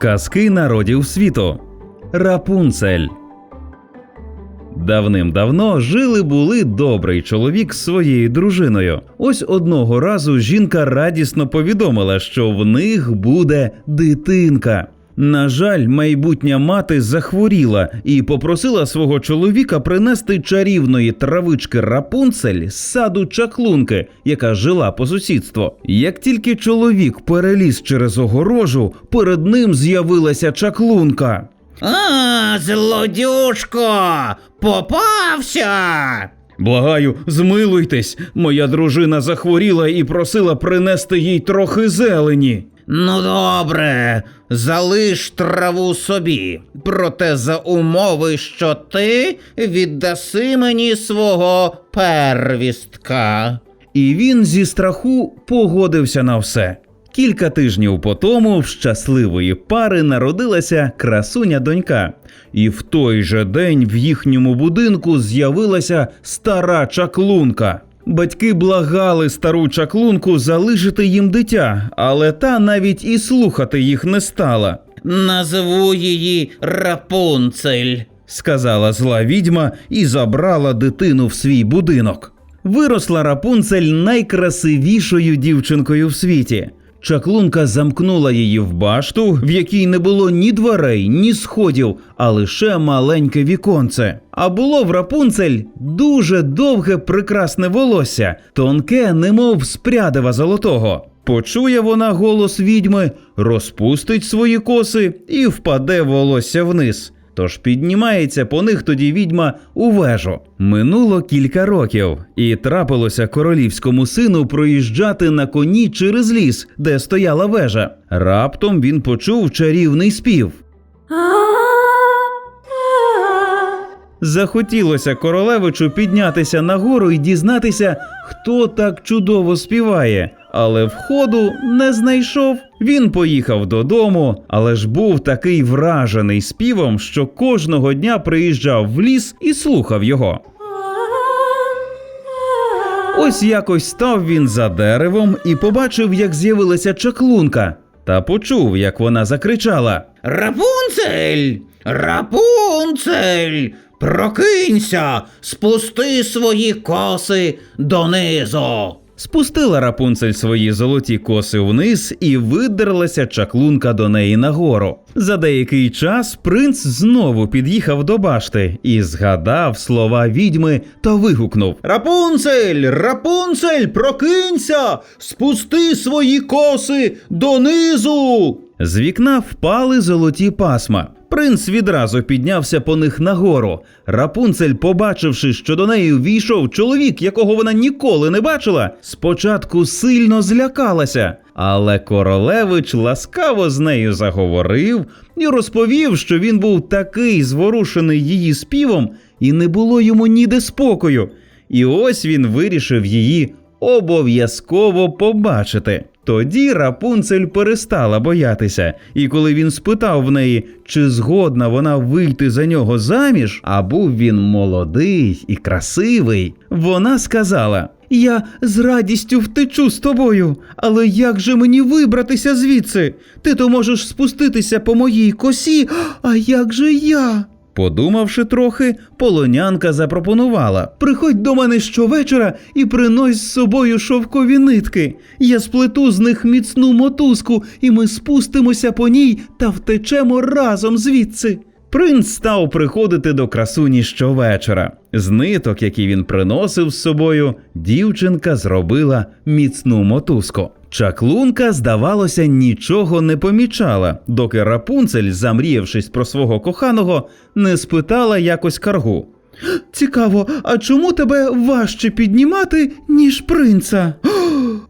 Казки народів світу. Рапунцель. Давним-давно жили були добрий чоловік з своєю дружиною. Ось одного разу жінка радісно повідомила, що в них буде дитинка. На жаль, майбутня мати захворіла і попросила свого чоловіка принести чарівної травички Рапунцель з саду чаклунки, яка жила по сусідству. Як тільки чоловік переліз через огорожу, перед ним з'явилася чаклунка. А, злодюшко, попався. Благаю, змилуйтесь, моя дружина захворіла і просила принести їй трохи зелені. Ну добре, залиш траву собі. Проте за умови, що ти віддаси мені свого первістка. І він зі страху погодився на все. Кілька тижнів по тому в щасливої пари народилася красуня донька, і в той же день в їхньому будинку з'явилася стара чаклунка. Батьки благали стару чаклунку залишити їм дитя, але та навіть і слухати їх не стала. Назву її Рапунцель. сказала зла відьма і забрала дитину в свій будинок. Виросла Рапунцель найкрасивішою дівчинкою в світі. Чаклунка замкнула її в башту, в якій не було ні дверей, ні сходів, а лише маленьке віконце. А було в Рапунцель дуже довге прекрасне волосся, тонке, немов спрядива золотого. Почує вона голос відьми, розпустить свої коси і впаде волосся вниз. Тож піднімається по них тоді відьма у вежу. Минуло кілька років, і трапилося королівському сину проїжджати на коні через ліс, де стояла вежа. Раптом він почув чарівний спів. Захотілося королевичу піднятися нагору і дізнатися, хто так чудово співає, але входу не знайшов. Він поїхав додому, але ж був такий вражений співом, що кожного дня приїжджав в ліс і слухав його. Ось якось став він за деревом і побачив, як з'явилася чаклунка, та почув, як вона закричала. Рапунцель! Рапунцель! Прокинься, спусти свої коси донизу. Спустила Рапунцель свої золоті коси вниз і видерлася чаклунка до неї нагору. За деякий час принц знову під'їхав до башти і згадав слова відьми та вигукнув: Рапунцель, Рапунцель, прокинься, спусти свої коси донизу. З вікна впали золоті пасма. Принц відразу піднявся по них нагору. Рапунцель, побачивши, що до неї війшов чоловік, якого вона ніколи не бачила, спочатку сильно злякалася. Але королевич ласкаво з нею заговорив і розповів, що він був такий зворушений її співом, і не було йому ніде спокою. І ось він вирішив її обов'язково побачити. Тоді Рапунцель перестала боятися, і коли він спитав в неї, чи згодна вона вийти за нього заміж, а був він молодий і красивий, вона сказала: Я з радістю втечу з тобою, але як же мені вибратися звідси? Ти то можеш спуститися по моїй косі, а як же я? Подумавши трохи, полонянка запропонувала: Приходь до мене щовечора і принось з собою шовкові нитки. Я сплету з них міцну мотузку, і ми спустимося по ній та втечемо разом звідси. Принц став приходити до красуні щовечора. З ниток, які він приносив з собою, дівчинка зробила міцну мотузку. Чаклунка, здавалося, нічого не помічала, доки Рапунцель, замріявшись про свого коханого, не спитала якось каргу. Цікаво, а чому тебе важче піднімати, ніж принца?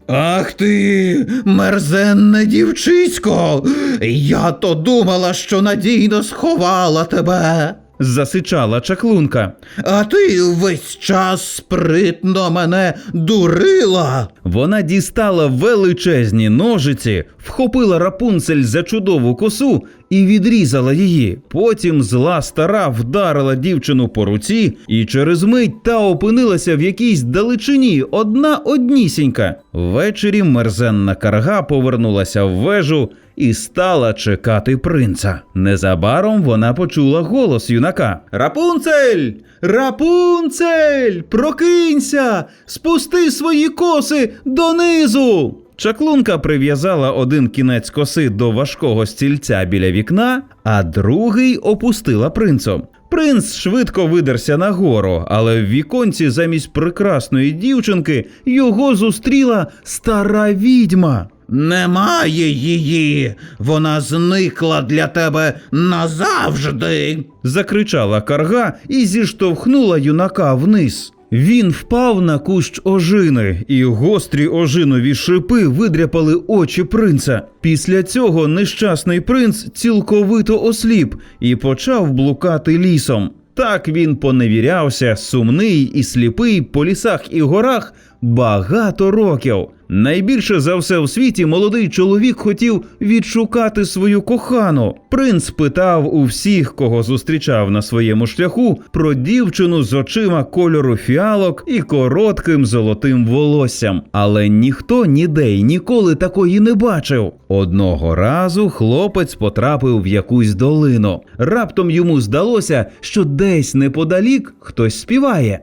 Ах ти, мерзенне дівчисько! Я то думала, що надійно сховала тебе. Засичала чаклунка. А ти весь час спритно мене дурила. Вона дістала величезні ножиці, вхопила Рапунцель за чудову косу і відрізала її. Потім зла стара вдарила дівчину по руці, і через мить та опинилася в якійсь далечині, одна однісінька. Ввечері мерзенна карга повернулася в вежу і стала чекати принца. Незабаром вона почула голос юнака: Рапунцель! Рапунцель! Прокинься! Спусти свої коси донизу! Чаклунка прив'язала один кінець коси до важкого стільця біля вікна, а другий опустила принцом. Принц швидко видерся нагору, але в віконці замість прекрасної дівчинки його зустріла стара відьма. Немає її. Вона зникла для тебе назавжди. закричала карга і зіштовхнула юнака вниз. Він впав на кущ ожини, і гострі ожинові шипи видряпали очі принца. Після цього нещасний принц цілковито осліп і почав блукати лісом. Так він поневірявся, сумний і сліпий по лісах і горах багато років. Найбільше за все в світі молодий чоловік хотів відшукати свою кохану. Принц питав у всіх, кого зустрічав на своєму шляху, про дівчину з очима кольору фіалок і коротким золотим волоссям, але ніхто ніде й ніколи такої не бачив. Одного разу хлопець потрапив в якусь долину. Раптом йому здалося, що десь неподалік хтось співає.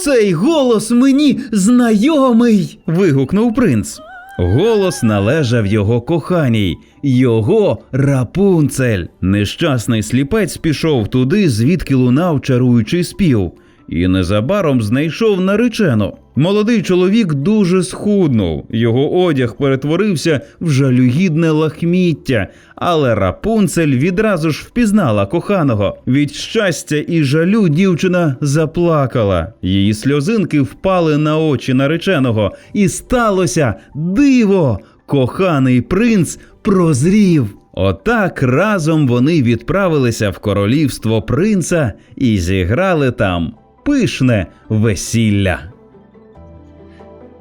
Цей голос мені знайомий. вигукнув принц. Голос належав його коханій, його рапунцель. Нещасний сліпець пішов туди, звідки лунав чаруючий спів, і незабаром знайшов наречену. Молодий чоловік дуже схуднув, його одяг перетворився в жалюгідне лахміття, але рапунцель відразу ж впізнала коханого. Від щастя і жалю дівчина заплакала. Її сльозинки впали на очі нареченого, і сталося диво! Коханий принц прозрів. Отак разом вони відправилися в королівство принца і зіграли там пишне весілля.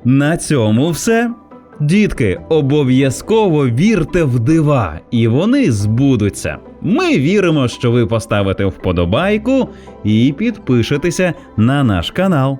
На цьому все. Дітки, обов'язково вірте в дива, і вони збудуться. Ми віримо, що ви поставите вподобайку і підпишетеся на наш канал.